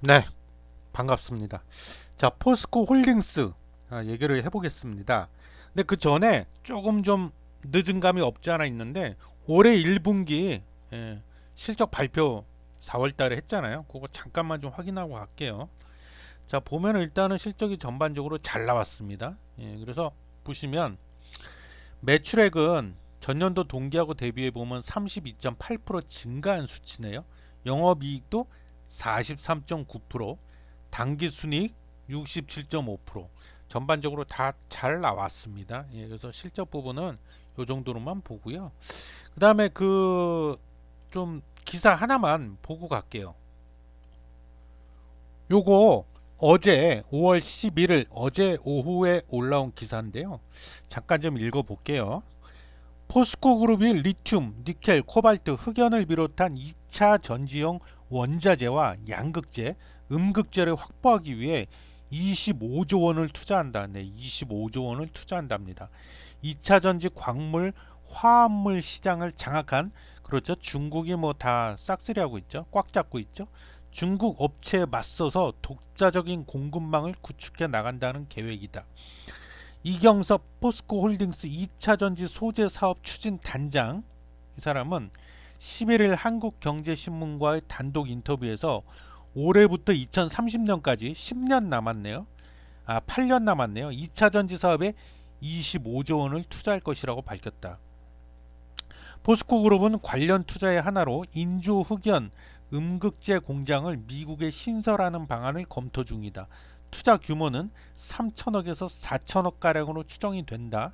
네, 반갑습니다. 자, 포스코 홀딩스 아, 얘기를 해보겠습니다. 근데 그 전에 조금 좀 늦은 감이 없지 않아 있는데 올해 1분기 예, 실적 발표 4월 달에 했잖아요. 그거 잠깐만 좀 확인하고 갈게요. 자, 보면 일단은 실적이 전반적으로 잘 나왔습니다. 예, 그래서 보시면 매출액은 전년도 동기하고 대비해 보면 32.8% 증가한 수치네요. 영업이익도 43.9%, 당기순이익 67.5%, 전반적으로 다 잘 나왔습니다. 예, 그래서 실적 부분은 요 정도로만 보고요. 그 다음에 그 좀 기사 하나만 보고 갈게요. 요거 어제 5월 11일 어제 오후에 올라온 기사인데요. 잠깐 좀 읽어 볼게요. 포스코 그룹이 리튬, 니켈, 코발트, 흑연을 비롯한 2차 전지용 원자재와 양극재, 음극재를 확보하기 위해 25조 원을 투자한다. 네, 25조 원을 투자한답니다. 2차 전지 광물, 화합물 시장을 장악한 그렇죠. 중국이 뭐 다 싹쓸이 하고 있죠. 꽉 잡고 있죠. 중국 업체에 맞서서 독자적인 공급망을 구축해 나간다는 계획이다. 이경섭 포스코 홀딩스 2차 전지 소재 사업 추진 단장 이 사람은 11일 한국경제신문과의 단독 인터뷰에서 올해부터 2030년까지 10년 남았네요. 아, 8년 남았네요. 2차 전지 사업에 25조 원을 투자할 것이라고 밝혔다. 포스코 그룹은 관련 투자의 하나로 인조 흑연 음극재 공장을 미국에 신설하는 방안을 검토 중이다. 투자 규모는 3천억에서 4천억 가량으로 추정이 된다.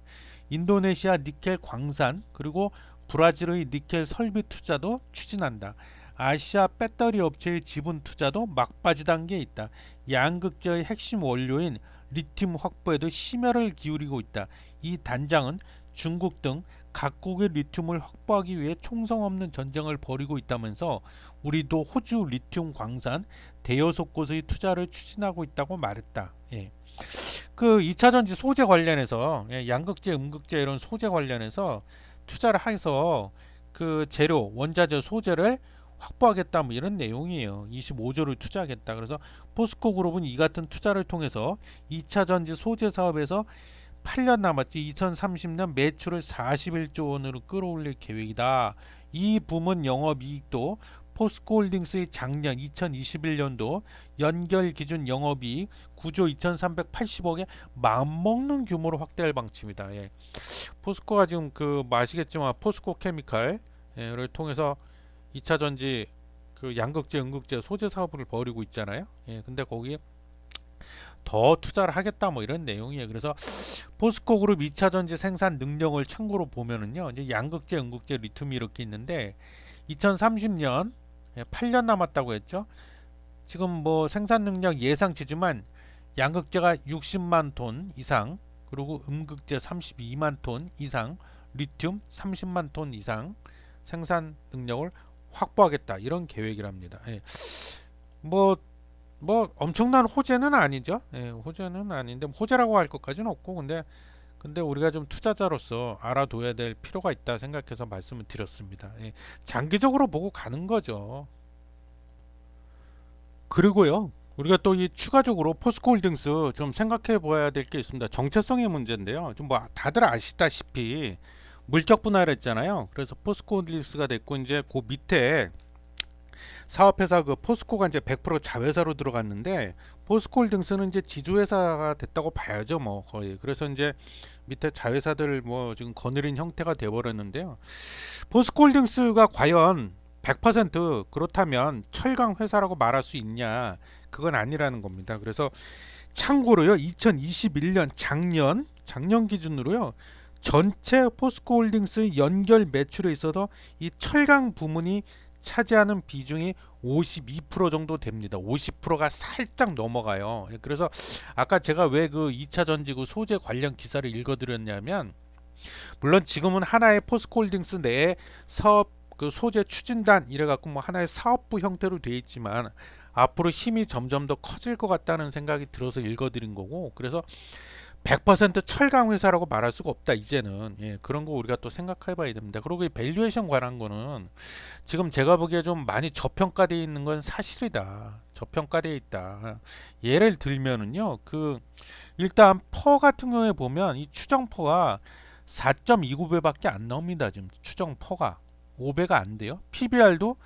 인도네시아 니켈 광산 그리고 브라질의 니켈 설비 투자도 추진한다. 아시아 배터리 업체의 지분 투자도 막바지 단계에 있다. 양극재의 핵심 원료인 리튬 확보에도 심혈을 기울이고 있다. 이 단장은 중국 등 각국의 리튬을 확보하기 위해 총성 없는 전쟁을 벌이고 있다면서 우리도 호주 리튬 광산 대여섯 곳의 투자를 추진하고 있다고 말했다. 예. 그 2차 전지 소재 관련해서 예, 양극재, 음극재 이런 소재 관련해서 투자를 해서 그 재료, 원자재 소재를 확보하겠다 뭐 이런 내용이에요. 25조를 투자하겠다. 그래서 포스코 그룹은 이 같은 투자를 통해서 2차 전지 소재 사업에서 8년 남았지 2030년 매출을 41조 원으로 끌어올릴 계획이다. 이 부문 영업 이익도 포스코홀딩스의 작년 2021년도 연결 기준 영업이익 9조 2,380억에 맞먹는 규모로 확대할 방침이다. 예. 포스코가 지금 그 아시겠지만 포스코 케미칼을 통해서 2차 전지 그 양극재, 음극재 소재 사업을 벌이고 있잖아요. 예. 근데 거기 더 투자를 하겠다 뭐 이런 내용이에요. 그래서 포스코 그룹 2차 전지 생산 능력을 참고로 보면은요. 이제 양극재, 음극재, 리튬이 이렇게 있는데 2030년 8년 남았다고 했죠. 지금 뭐 생산 능력 예상치지만 양극재가 60만 톤 이상, 그리고 음극재 32만 톤 이상, 리튬 30만 톤 이상 생산 능력을 확보하겠다 이런 계획이랍니다. 예. 뭐 뭐 엄청난 호재는 아니죠. 예, 호재는 아닌데 호재라고 할 것까지는 없고 근데 근데 우리가 좀 투자자로서 알아둬야 될 필요가 있다 생각해서 말씀을 드렸습니다. 예, 장기적으로 보고 가는 거죠. 그리고요. 우리가 또 이 추가적으로 포스코홀딩스 좀 생각해 봐야 될 게 있습니다. 정체성의 문제인데요. 좀 뭐 다들 아시다시피 물적 분할을 했잖아요. 그래서 포스코홀딩스가 됐고 이제 그 밑에 사업회사 그 포스코가 이제 100% 자회사로 들어갔는데 포스코홀딩스는 이제 지주회사가 됐다고 봐야죠 뭐 거의. 그래서 이제 밑에 자회사들 뭐 지금 거느린 형태가 돼버렸는데요. 포스코홀딩스가 과연 100% 그렇다면 철강 회사라고 말할 수 있냐? 그건 아니라는 겁니다. 그래서 참고로요 2021년 작년 작년 기준으로요 전체 포스코홀딩스 연결 매출에 있어서 이 철강 부문이 차지하는 비중이 52% 정도 됩니다. 50%가 살짝 넘어가요. 예, 그래서 아까 제가 왜 그 2차 전지구 소재 관련 기사를 읽어드렸냐면 물론 지금은 하나의 포스코홀딩스 내에 사업 그 소재 추진단 이래 갖고 뭐 하나의 사업부 형태로 돼 있지만 앞으로 힘이 점점 더 커질 것 같다는 생각이 들어서 읽어드린 거고 그래서 100% 철강 회사라고 말할 수가 없다 이제는. 예, 그런 거 우리가 또 생각해 봐야 됩니다. 그리고 이 밸류에이션 관한 거는 지금 제가 보기에 좀 많이 저평가되어 있는 건 사실이다. 저평가되어 있다. 예를 들면은요 그 일단 퍼 같은 경우에 보면 이 추정 퍼가 4.29배 밖에 안 나옵니다 지금 추정 퍼가. 5배가 안 돼요. PBR도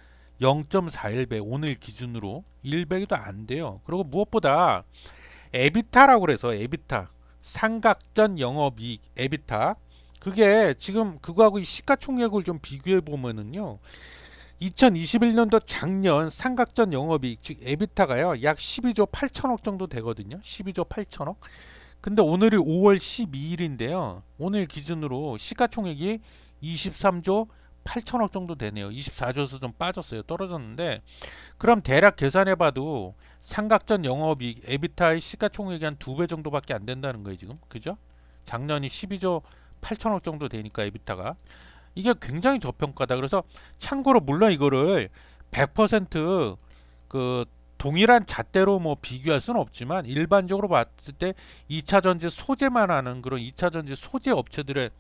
0.41배 오늘 기준으로 1배도 안 돼요. 그리고 무엇보다 에비타라고 그래서 에비타 삼각전 영업이익 에비타. 그게 지금 그거하고 이 시가총액을 좀 비교해 보면은요 2021년도 작년 삼각전 영업이익 즉 에비타가요 약 12조 8천억 정도 되거든요. 12조 8천억. 근데 오늘이 5월 12일인데요. 오늘 기준으로 시가총액이 23조 8천억 정도 되네요. 24조에서 좀 빠졌어요. 떨어졌는데. 그럼 대략 계산해봐도 삼각전 영업이익 에비타의 시가총액이 한 두 배 정도밖에 안 된다는 거예요 지금? 그죠? 작년이 12조 8천억 정도 되니까 에비타가. 이게 굉장히 저평가다. 그래서 참고로 물론 이거를 100%그 동일한 잣대로 뭐 비교할 수는 없지만 일반적으로 봤을 때 2차 전지 소재만 하는 그런 2차 전지 소재 업체들의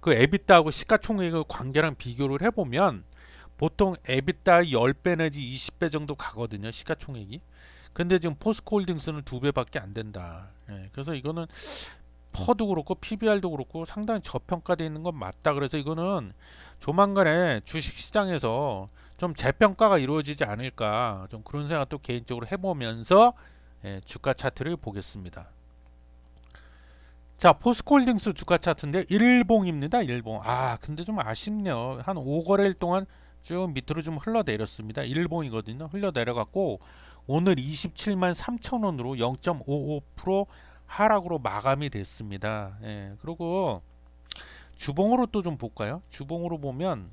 그 에비타하고 시가총액의 관계랑 비교를 해보면 보통 에비타 10배 내지 20배 정도 가거든요 시가총액이. 근데 지금 포스코홀딩스는 두 배밖에 안 된다. 예, 그래서 이거는 퍼도 그렇고 PBR도 그렇고 상당히 저평가되어 있는 건 맞다. 그래서 이거는 조만간에 주식시장에서 좀 재평가가 이루어지지 않을까 좀 그런 생각도 개인적으로 해보면서 예, 주가 차트를 보겠습니다 자 포스코홀딩스 주가 차트인데 일봉입니다 일봉 아 근데 좀 아쉽네요 한 5거래일 동안 쭉 밑으로 좀 흘러내렸습니다. 일봉이거든요. 흘러내려갔고 오늘 27만 3천 원으로 0.55% 하락으로 마감이 됐습니다. 예, 그리고 주봉으로 또 좀 볼까요? 주봉으로 보면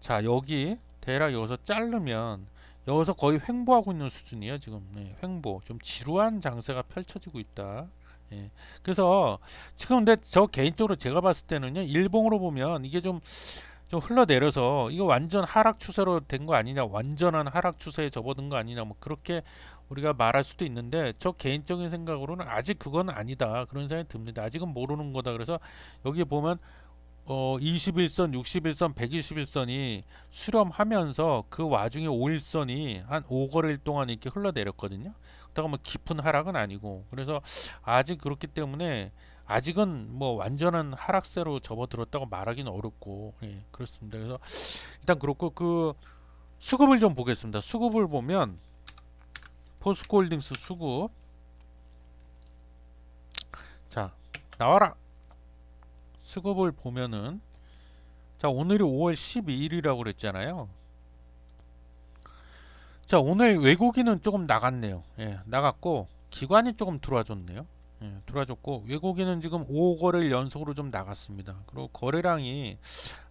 자 여기 대략 여기서 자르면 여기서 거의 횡보하고 있는 수준이에요 지금 네, 횡보 좀 지루한 장세가 펼쳐지고 있다 예, 그래서 지금 근데 저 개인적으로 제가 봤을 때는요 일봉으로 보면 이게 좀 좀 흘러내려서 이거 완전 하락 추세로 된 거 아니냐 완전한 하락 추세에 접어든 거 아니냐 뭐 그렇게 우리가 말할 수도 있는데 저 개인적인 생각으로는 아직 그건 아니다 그런 생각이 듭니다. 아직은 모르는 거다. 그래서 여기 보면 어 21선 61선 121선이 수렴하면서 그 와중에 5일선이 한 5거래일 동안 이렇게 흘러내렸거든요 그렇다고 뭐 깊은 하락은 아니고 그래서 아직 그렇기 때문에 아직은 뭐 완전한 하락세로 접어들었다고 말하기는 어렵고 예, 그렇습니다. 그래서 일단 그렇고 그 수급을 좀 보겠습니다. 수급을 보면 포스코홀딩스 수급 자 나와라 수급을 보면은 자 오늘이 5월 12일이라고 그랬잖아요. 자 오늘 외국인은 조금 나갔네요. 예, 나갔고 기관이 조금 들어와 줬네요. 예, 들어와 줬고 외국인은 지금 5거래일 연속으로 좀 나갔습니다. 그리고 거래량이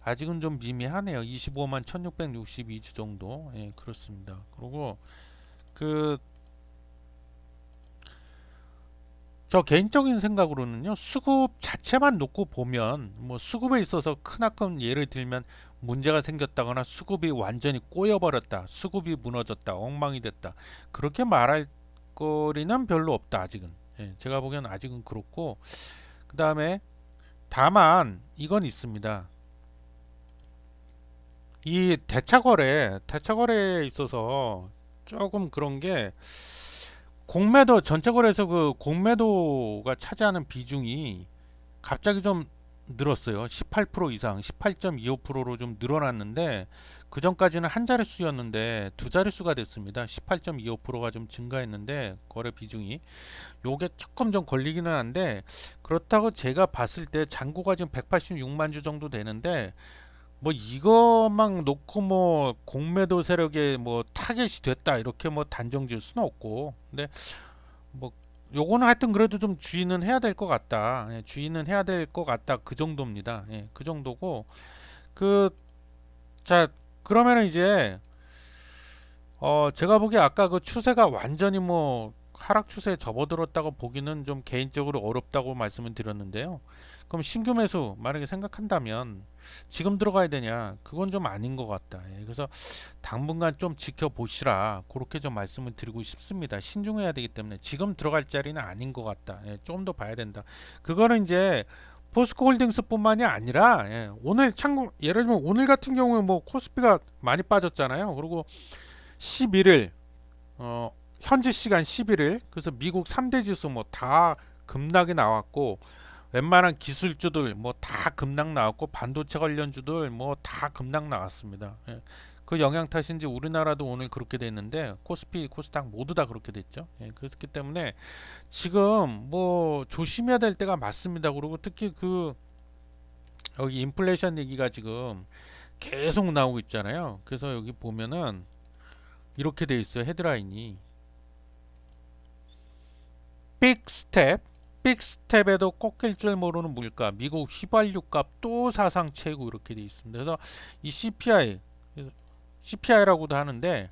아직은 좀 미미하네요. 25만 1662주 정도 예, 그렇습니다. 그리고 그 저 개인적인 생각으로는요 수급 자체만 놓고 보면 뭐 수급에 있어서 크나큰 예를 들면 문제가 생겼다거나 수급이 완전히 꼬여버렸다 수급이 무너졌다 엉망이 됐다 그렇게 말할 거리는 별로 없다 아직은 예, 제가 보기엔 아직은 그렇고 그 다음에 다만 이건 있습니다. 이 대차거래 대차거래에 있어서 조금 그런 게 공매도 전체 거래에서 그 공매도가 차지하는 비중이 갑자기 좀 늘었어요. 18% 이상, 18.25%로 좀 늘어났는데 그 전까지는 한 자릿수였는데 두 자릿수가 됐습니다. 18.25%가 좀 증가했는데 거래 비중이 요게 조금 좀 걸리기는 한데 그렇다고 제가 봤을 때 잔고가 지금 186만 주 정도 되는데 뭐 이것만 놓고 뭐 공매도 세력에 뭐 타겟이 됐다 이렇게 뭐 단정 지을 수는 없고. 근데 뭐 요거는 하여튼 그래도 좀 주의는 해야 될 것 같다. 예, 주의는 해야 될 것 같다. 그 정도입니다. 예, 그 정도고. 그 자 그러면은 이제 어 제가 보기에 아까 그 추세가 완전히 뭐 하락 추세에 접어들었다고 보기는 좀 개인적으로 어렵다고 말씀을 드렸는데요. 그럼 신규 매수 만약에 생각한다면 지금 들어가야 되냐? 그건 좀 아닌 것 같다. 예, 그래서 당분간 좀 지켜보시라. 그렇게 좀 말씀을 드리고 싶습니다. 신중해야 되기 때문에 지금 들어갈 자리는 아닌 것 같다. 예, 좀더 봐야 된다. 그거는 이제 포스코홀딩스뿐만이 아니라 예, 오늘 참고 예를 들면 오늘 같은 경우에 뭐 코스피가 많이 빠졌잖아요. 그리고 11일 어, 현지 시간 11일 그래서 미국 3대 지수 뭐 다 급락이 나왔고 웬만한 기술주들 뭐 다 급락 나왔고 반도체 관련주들 뭐 다 급락 나왔습니다. 예. 그 영향 탓인지 우리나라도 오늘 그렇게 됐는데 코스피, 코스닥 모두 다 그렇게 됐죠. 예. 그렇기 때문에 지금 뭐 조심해야 될 때가 맞습니다. 그리고 특히 그 여기 인플레이션 얘기가 지금 계속 나오고 있잖아요. 그래서 여기 보면은 이렇게 돼 있어요. 헤드라인이 빅 스텝 빅 스텝에도 꺾일 줄 모르는 물가 미국 휘발유 값 또 사상 최고 이렇게 돼 있습니다. 그래서 이 CPI CPI라고도 하는데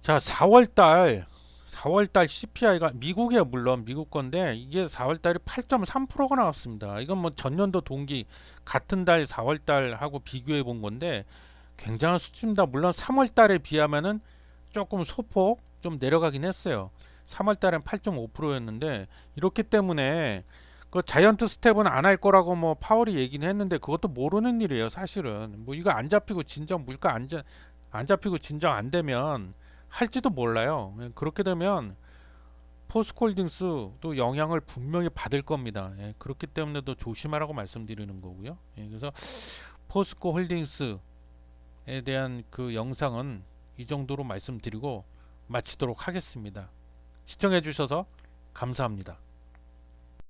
자 4월달 4월달 CPI가 미국에 물론 미국 건데 이게 4월달이 8.3%가 나왔습니다. 이건 뭐 전년도 동기 같은 달 4월달하고 비교해 본 건데 굉장한 수치입니다. 물론 3월달에 비하면은 조금 소폭 좀 내려가긴 했어요. 3월 달엔 8.5%였는데 이렇기 때문에 그 자이언트 스텝은 안 할 거라고 뭐 파월이 얘기는 했는데 그것도 모르는 일이에요. 사실은 뭐 이거 안 잡히고 진정 물가 안, 자, 안 잡히고 진정 안 되면 할지도 몰라요. 예, 그렇게 되면 포스콜딩스도 영향을 분명히 받을 겁니다. 예, 그렇기 때문에도 조심하라고 말씀드리는 거고요. 예, 그래서 포스코 홀딩스에 대한 그 영상은 이 정도로 말씀드리고 마치도록 하겠습니다. 시청해 주셔서 감사합니다.